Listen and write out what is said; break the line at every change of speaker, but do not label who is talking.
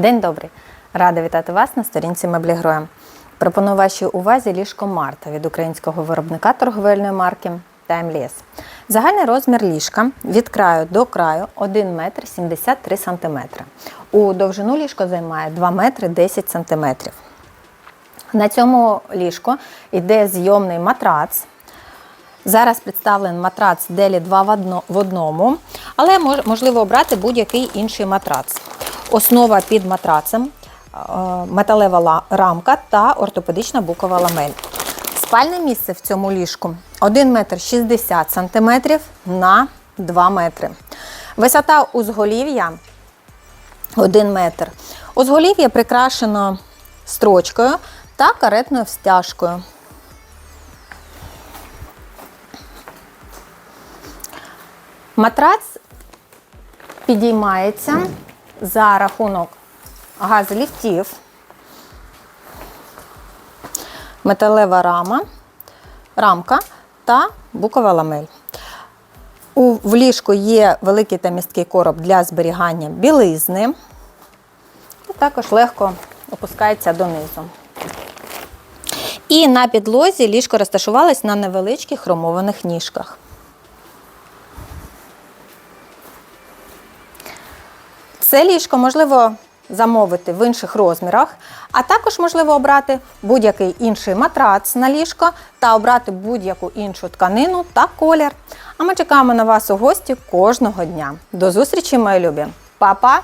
День добрий! Рада вітати вас на сторінці Меблі Гроя. Пропоную вашій увазі ліжко Марта від українського виробника торговельної марки Timeless. Загальний розмір ліжка від краю до краю 1 метр 73 сантиметри. У довжину ліжко займає 2 метри 10 сантиметрів. На цьому ліжку йде зйомний матрац. Зараз представлений матрац Делі 2 в одному, але можливо обрати будь-який інший матрац. Основа під матрацем, е, металева рамка та ортопедична букова ламель. Спальне місце в цьому ліжку 1 метр 60 сантиметрів на 2 метри. Висота узголів'я 1 метр. Узголів'я прикрашено строчкою та каретною встяжкою. Матрац підіймається за рахунок газоліфтів, металева рама, рамка та букова ламель. У в ліжку є великий та місткий короб для зберігання білизни. І також легко опускається донизу. І на підлозі ліжко розташувалось на невеличких хромованих ніжках. Це ліжко можливо замовити в інших розмірах, а також можливо обрати будь-який інший матрац на ліжко та обрати будь-яку іншу тканину та колір. А ми чекаємо на вас у гості кожного дня. До зустрічі, мої любі! Па-па!